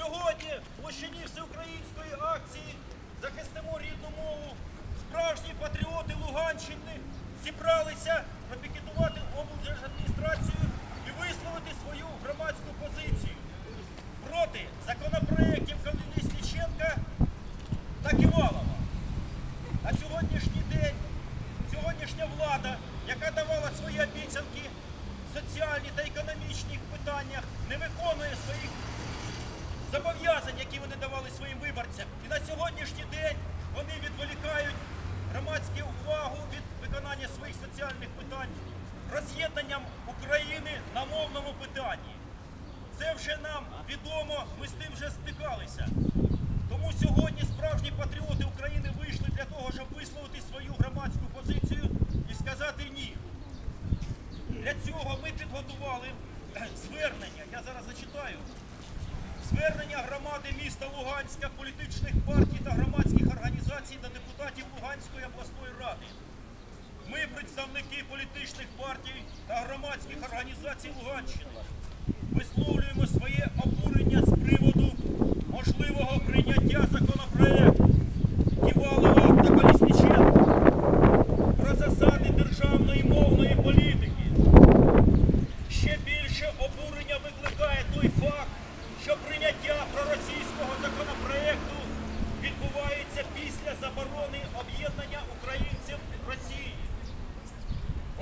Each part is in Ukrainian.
Сьогодні в площині всеукраїнської акції захистимо рідну мову. Справжні патріоти Луганщини зібралися пропікетувати облдержадміністрацію і висловити свою громадську позицію проти законопроєктів Колісніченка та Ківалова. На сьогоднішній день сьогоднішня влада, яка давала свої обіцянки в соціальні та економічних питаннях, не виконує своїх зобов'язань, які вони давали своїм виборцям. І на сьогоднішній день вони відволікають громадську увагу від виконання своїх соціальних питань роз'єднанням України на мовному питанні. Це вже нам відомо, ми з тим вже стикалися. Тому сьогодні справжні патріоти України вийшли для того, щоб висловити свою громадську позицію і сказати ні. Для цього ми підготували звернення. Я зараз зачитаю. Звернення громади міста Луганська, політичних партій та громадських організацій до депутатів Луганської обласної ради. Ми, представники політичних партій та громадських організацій Луганщини, висловлюємо своє обурення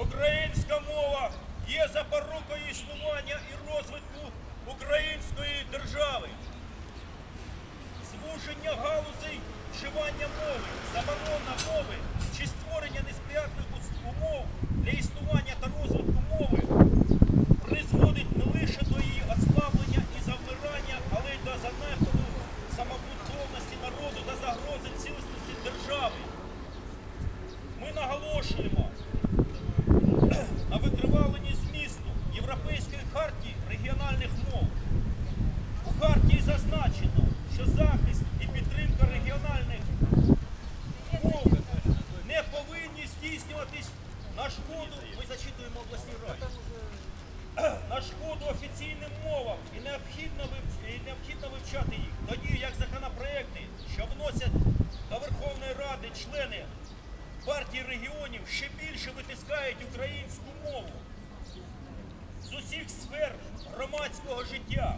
Українська мова є запорукою існування і розвитку української держави. Звуження галузей вживання мови, заборона мови чи створення несприятливих умов для існування та розвитку мови призводить не лише до її ослаблення і завмирання, але й до занепаду самобудовності народу та загрози цілісності держави. Ми наголошуємо що захист і підтримка регіональних мов не повинні здійснюватись на шкоду, ми зачитуємо обласні раді, на шкоду офіційним мовам і необхідно, і необхідно вивчати їх, тоді як законопроекти, що вносять до Верховної Ради члени партії регіонів, ще більше витискають українську мову з усіх сфер громадського життя.